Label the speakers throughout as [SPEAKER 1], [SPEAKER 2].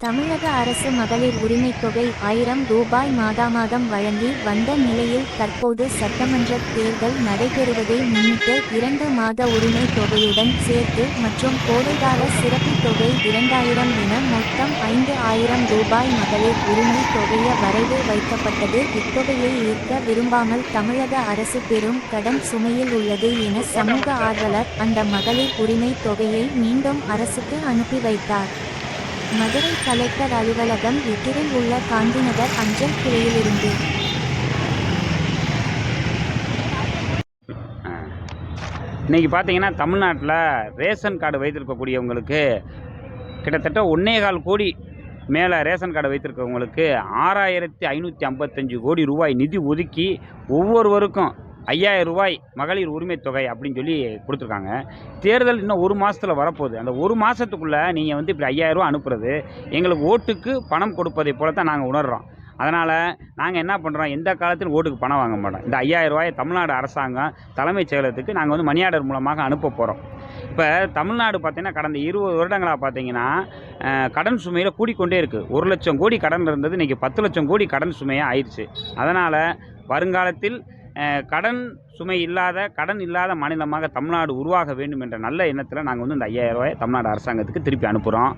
[SPEAKER 1] தமிழக அரசு மகளிர் உரிமைத் தொகை ஆயிரம் ரூபாய் மாதாமாதம் வழங்கி வந்த நிலையில் தற்போது சட்டமன்ற தேர்தல் நடைபெறுவதை முன்னிட்டு இரண்டு மாத உரிமைத் தொகையுடன் சேர்த்து மற்றும் கோடைகால சிறப்பு தொகை இரண்டாயிரம் என மொத்தம் ஐந்து ஆயிரம் ரூபாய் மகளிர் உரிமைத் தொகைய வரைவு வைக்கப்பட்டது. இத்தொகையை ஈர்க்க விரும்பாமல் தமிழக அரசு பெரும் கடன் சுமையில் உள்ளது என சமூக ஆர்வலர் அந்த மகளிர் உரிமைத் தொகையை மீண்டும் அரசுக்கு அனுப்பி வைத்தார். மதுரை கலெக்டர் அலுவலகம் எதிரில் உள்ள காந்திநகர் அஞ்சல் கிளையிலிருந்து.
[SPEAKER 2] இன்றைக்கி பார்த்தீங்கன்னா தமிழ்நாட்டில் ரேஷன் கார்டு வைத்திருக்கக்கூடியவங்களுக்கு கிட்டத்தட்ட ஒன்றே கால் கோடி மேலே ரேஷன் கார்டு வைத்திருக்கவங்களுக்கு ஆறாயிரத்தி ஐநூற்றி ஐம்பத்தஞ்சு கோடி ரூபாய் நிதி ஒதுக்கி ஒவ்வொருவருக்கும் ஐயாயிரம் ரூபாய் மகளிர் உரிமைத் தொகை அப்படின்னு சொல்லி கொடுத்துருக்காங்க. தேர்தல் இன்னும் ஒரு மாதத்தில் வரப்போகுது. அந்த ஒரு மாதத்துக்குள்ளே நீங்கள் வந்து இப்படி ஐயாயிரம் ரூபா அனுப்புறது எங்களுக்கு ஓட்டுக்கு பணம் கொடுப்பதை போல தான் நாங்கள் உணர்கிறோம் அதனால் நாங்கள் என்ன பண்ணுறோம் எந்த காலத்திலும் ஓட்டுக்கு பணம் வாங்க மாட்டோம். இந்த ஐயாயிரம் ரூபாயை தமிழ்நாடு அரசாங்கம் தலைமைச் செயலகத்துக்கு நாங்கள் வந்து மணி ஆர்டர் மூலமாக அனுப்ப போகிறோம் இப்போ தமிழ்நாடு பார்த்திங்கன்னா கடந்த இருபது வருடங்களாக பார்த்தீங்கன்னா கடன் சுமையில் கூடிக்கொண்டே இருக்குது ஒரு லட்சம் கோடி கடன் இருந்தது. இன்றைக்கி பத்து லட்சம் கோடி கடன் சுமையாக ஆயிடுச்சு. அதனால் வருங்காலத்தில் கடன் சுமை இல்லாத கடன் இல்லாத மாநிலமாக தமிழ்நாடு உருவாக வேண்டும் என்ற நல்ல எண்ணத்தில் நாங்கள் வந்து இந்த ஐயாயிரம் ரூபாயை தமிழ்நாடு அரசாங்கத்துக்கு திருப்பி அனுப்புகிறோம்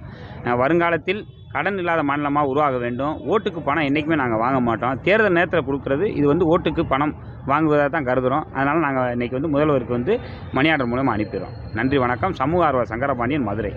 [SPEAKER 2] வருங்காலத்தில் கடன் இல்லாத மாநிலமாக உருவாக வேண்டும். ஓட்டுக்கு பணம் என்றைக்குமே நாங்கள் வாங்க மாட்டோம். தேர்தல் நேரத்தில் கொடுக்குறது இது வந்து ஓட்டுக்கு பணம் வாங்குவதாக தான் கருதுகிறோம் அதனால் நாங்கள் இன்றைக்கி வந்து முதல்வருக்கு வந்து மணியாடர் மூலமாக அனுப்பிடுறோம். நன்றி வணக்கம். சமூக ஆர்வலர் சங்கரபாண்டியன் மதுரை.